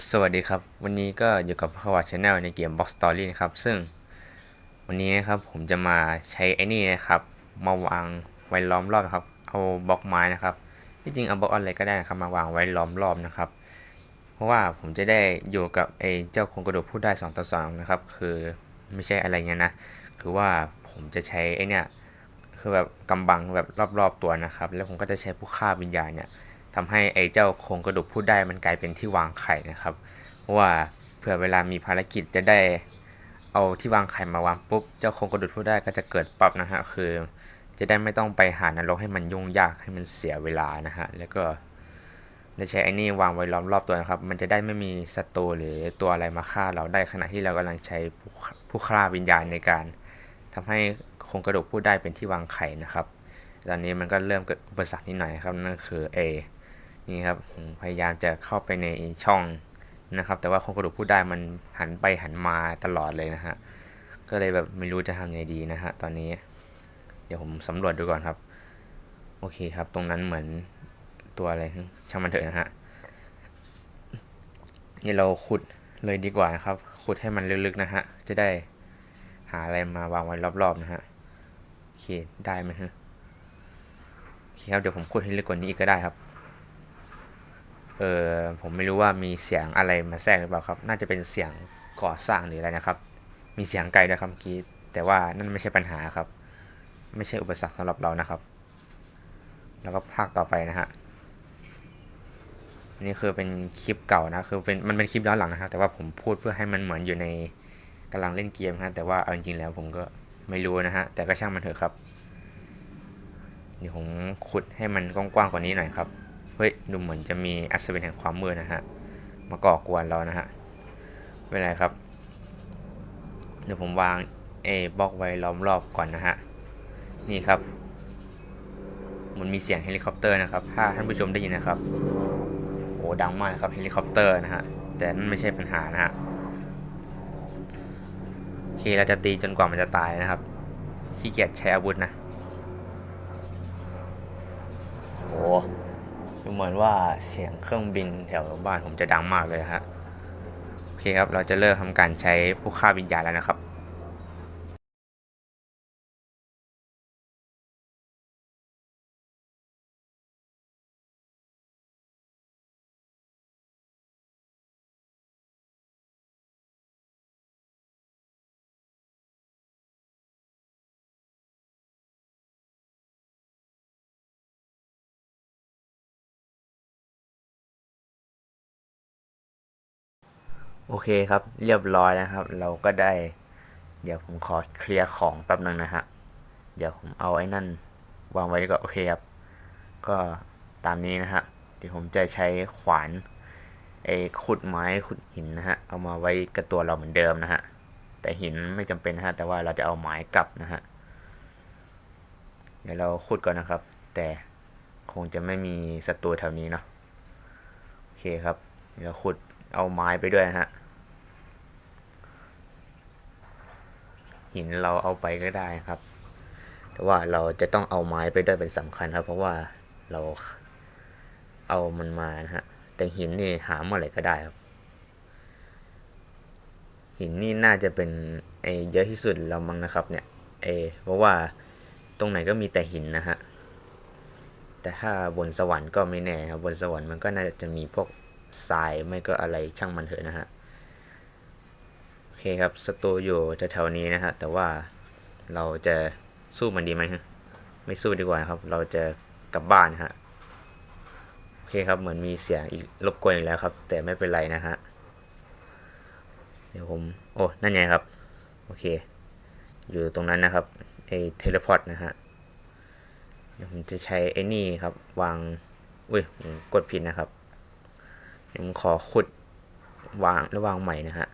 สวัสดีครับ วันนี้ก็อยู่กับพาวชาแนลในเกม Box Story นะครับ ซึ่งวันนี้นะครับผมจะมาใช้ไอ้นี่นะครับ มาวางไว้ล้อมรอบนะครับ เอาบล็อกไม้นะครับที่จริงเอาบล็อกอะไรก็ได้นะครับมาวางไว้ล้อมรอบนะครับ เพราะว่าผมจะได้อยู่กับไอ้เจ้าโครงกระดูกพูดได้2ต่อ2นะครับ คือไม่ใช่อะไรเงี้ยนะ คือว่าผมจะใช้ไอ้เนี่ยคือแบบกำบังแบบรอบๆตัวนะครับ แล้วผมก็จะใช้ผู้ฆ่าวิญญาณเนี่ย ทำให้ไอ้เจ้าโครงกระดูกพูดได้มันกลายเป็นที่วางไข่นะครับว่าเผื่อเวลามีภารกิจจะได้เอาที่วางไข่มาวางปุ๊บเจ้าโครงกระดูกพูดได้ก็จะเกิดปั๊บนะฮะคือ จะได้ไม่ต้องไปหานรกให้มันยุ่งยากให้มันเสียเวลานะฮะแล้วก็จะใช้ไอ้นี่วางไว้ล้อมรอบตัวนะครับ มันจะได้ไม่มีศัตรูหรือตัวอะไรมาฆ่าเราได้ขณะที่เรากำลังใช้ผู้ฆ่าวิญญาณในการทำให้โครงกระดูกพูดได้เป็นที่วางไข่นะครับ ตอนนี้มันก็เริ่มเกิดอุปสรรคนิดหน่อยครับนั่นคือเอ นี่ครับผมพยายามจะเข้าไปในช่องนะครับ แต่ว่าโครงกระดูกพูดได้มันหันไปหันมาตลอดเลยนะฮะก็เลยแบบไม่รู้จะทำยังไงดีนะฮะตอนนี้ เดี๋ยวผมสำรวจดูก่อนครับ โอเคครับ ตรงนั้นเหมือนตัวอะไรช่างมันเถอะนะฮะนี่เราขุดเลยดีกว่านะครับ ขุดให้มันลึกๆนะฮะ จะได้หาอะไรมาวางไว้รอบๆนะฮะโอเคได้ไหมฮะโอเคครับ เดี๋ยวผมขุดให้ลึกกว่านี้อีกก็ได้ครับ เออผมไม่รู้ว่ามีเสียงอะไรมาแทรกหรือเปล่าครับ น่าจะเป็นเสียงก่อสร้างหรืออะไรนะครับ มีเสียงไกลด้วยครับเมื่อกี้แต่ว่านั่นไม่ใช่ปัญหาครับ ไม่ใช่อุปสรรคสำหรับเรานะครับ แล้วก็ภาคต่อไปนะฮะนี่คือเป็นคลิปเก่านะคือเป็นมันเป็นคลิปย้อนหลังนะครับ แต่ว่าผมพูดเพื่อให้มันเหมือนอยู่ในกำลังเล่นเกมฮะแต่ว่าเอาจริงๆแล้วผมก็ไม่รู้นะฮะแต่ก็ช่างมันเถอะครับเดี๋ยวผมขุดให้มันกว้างๆกว่านี้หน่อยครับ เฮ้ยดูเหมือนจะมีอัศวินแห่งความมืดนะฮะ มาก่อกวนเรานะฮะ ไม่เป็นไรครับ เดี๋ยวผมวางเอบล็อกไว้ล้อมรอบก่อนนะฮะ นี่ครับ มันมีเสียงเฮลิคอปเตอร์นะครับ ถ้าท่านผู้ชมได้ยินนะครับ โอ้ดังมากครับเฮลิคอปเตอร์นะฮะ แต่นั่นไม่ใช่ปัญหานะฮะโอเคเราจะตีจนกว่ามันจะตายนะครับขี้เกียจใช้อาวุธนะ โอ้ ดู เหมือนว่าเสียงเครื่องบินแถวบ้านผมจะดังมากเลยฮะ โอเคครับ เราจะเริ่มทำการใช้ผู้ฆ่าวิญญาณแล้วนะครับ โอเคครับ เรียบร้อยนะครับ เราก็ได้ เดี๋ยวผมขอเคลียร์ของแป๊บนึงนะฮะ เดี๋ยวผมเอาไอ้นั่น วางไว้กว่าโอเคครับ ก็ตามนี้นะฮะ เดี๋ยวผมจะใช้ขวานไอ้ขุดไม้ขุดหินนะฮะ เอามาไว้กับตัวเราเหมือนเดิมนะฮะ แต่หินไม่จำเป็นนะฮะ แต่ว่าเราจะเอาไม้กลับนะฮะ เดี๋ยวเราขุดก่อนนะครับ แต่คงจะไม่มีศัตรูแถวนี้เนาะ โอเคครับ เดี๋ยวขุด เอาไม้ไปด้วยฮะ หินเราเอาไปก็ได้ครับ แต่ว่าเราจะต้องเอาไม้ไปด้วยเป็นสำคัญครับ เพราะว่าเราเอามันมานะฮะ แต่หินนี่หาเมื่อไหร่ก็ได้ครับ หินนี่น่าจะเป็นไอเยอะที่สุดแล้วมั้งนะครับ เนี่ยเอเพราะว่าตรงไหนก็มีแต่หินนะฮะแต่ถ้าบนสวรรค์ก็ไม่แน่ครับบนสวรรค์มันก็น่าจะมีพวก ทรายไม่ก็อะไรช่างมันเถอะนะฮะ โอเคครับศัตรูอยู่แถวๆนี้นะฮะ แต่ว่าเราจะสู้มันดีไหมฮะ ไม่สู้ดีกว่าครับ เราจะกลับบ้านฮะ โอเคครับเหมือนมีเสียงอีกรบกวนอีกแล้วครับ แต่ไม่เป็นไรนะฮะ เดี๋ยวผม โอ้นั่นไงครับ โอเค อยู่ตรงนั้นนะครับไอเทเลพอร์ตนะฮะเดี๋ยวผมจะใช้ไอ้นี่ครับ วาง อุ้ยกดผิดนะครับ เดี๋ยวผมขอขุดวางรือวางใหม่นะฮะ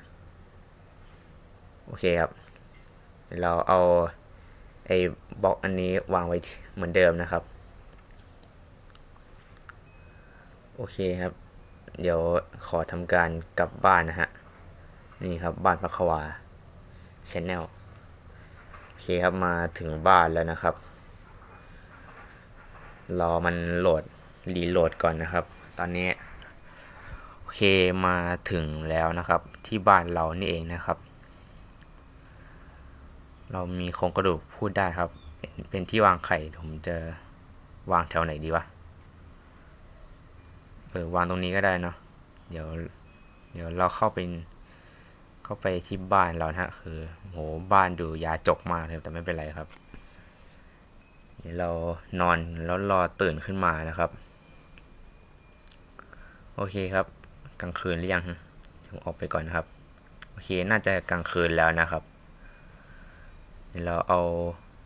โอเคครับ เราเอาไอ้บล็อกอันนี้วางไว้เหมือนเดิมนะครับ โอเคครับ เดี๋ยวขอทำการกลับบ้านนะฮะ นี่ครับบ้านพักควาชแนลโอเคครับมาถึงบ้านแล้วนะครับ รอมันโหลดรีโหลดก่อนนะครับ ตอนนี้ เคมาถึงแล้วนะครับ ที่บ้านเรานี่เองนะครับ เรามีโครงกระดูกพูดได้ครับ เป็นที่วางไข่ผมจะวางแถวไหนดีวะเออวางตรงนี้ก็ได้เนาะเดี๋ยว เดี๋ยวเราเข้าไปเข้าไปที่บ้านเรานะฮะคือโหบ้านดูยาจกมากเลยแต่ไม่เป็นไรครับ เดี๋ยวเรานอนแล้วรอตื่นขึ้นมานะครับ โอเคครับ กลางคืนหรือยังฮะผมออกไปก่อนนะครับ โอเค น่าจะกลางคืนแล้วนะครับเดี๋ยวเราเอา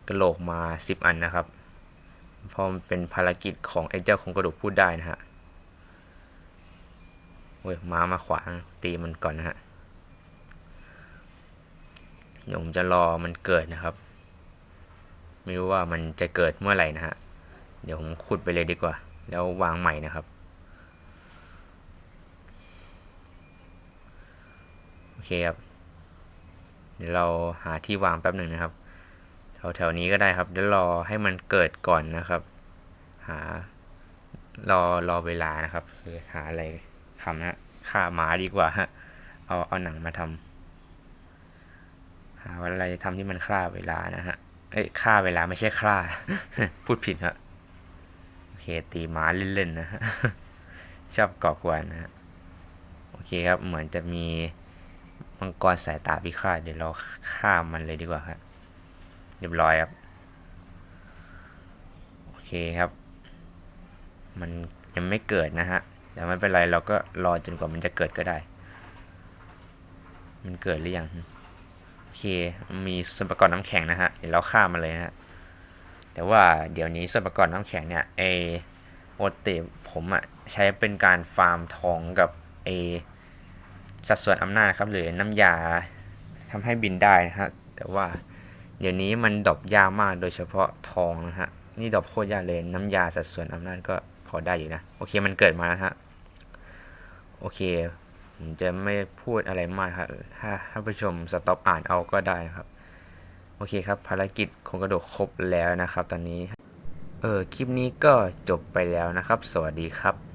กระโหลกมาสิบอันนะครับ เพราะมันเป็นภารกิจของไอ้เจ้าของกระดูกพูดได้นะฮะ โอ้ย ม้ามาขวางตีมันก่อนนะฮะ เดี๋ยวผมจะรอมันเกิดนะครับ ไม่รู้ว่ามันจะเกิดเมื่อไหร่นะฮะ เดี๋ยวผมขุดไปเลยดีกว่า แล้ววางใหม่นะครับ โอ เคครับ เดี๋ยวเราหาที่วางแป๊บหนึ่งนะครับ แถวๆนี้ก็ได้ครับเดี๋ยวรอให้มันเกิดก่อนนะครับ หารอรอเวลานะครับคือหาอะไรคำนะฆ่าหมาดีกว่าฮะเอาเอาหนังมาทำหาอะไรทำที่มันฆ่าเวลานะฮะเอ้ยฆ่าเวลาไม่ใช่ฆ่า พูดผิดฮะโอเคตีหมาเล่นๆนะฮะชอบก่อกวนนะฮะโอเคครับเหมือนจะมี มังกรสายตาพิฆาตเดี๋ยวเราฆ่ามันเลยดีกว่าครับเรียบร้อยครับ โอเคครับ มันยังไม่เกิดนะฮะแต่ไม่เป็นไรเราก็รอจนกว่ามันจะเกิดก็ได้ มันเกิดหรือยังโอเคมีส่วนประกอบน้ำแข็งนะฮะเดี๋ยวเราฆ่ามันเลยนะฮะแต่ว่าเดี๋ยวนี้ส่วนประกอบน้ำแข็งเนี่ยไอโอเตผมอะใช้เป็นการฟาร์มทองกับไอ สัดส่วนอำนาจครับหรือน้ำยาทำให้บินได้นะฮะแต่ว่าเดี๋ยวนี้มันดรอปยากมากโดยเฉพาะทองนะฮะนี่ดรอปโคตรยากเลยน้ำยาสัดส่วนอำนาจก็พอได้อยู่นะโอเคมันเกิดมาแล้วฮะโอเคผมจะไม่พูดอะไรมากครับถ้าท่านผู้ชมสต็อปอ่านเอาก็ได้ครับโอเคครับภารกิจของกระโดดครบแล้วนะครับ ตอนนี้เออคลิปนี้ก็จบไปแล้วนะครับ สวัสดีครับ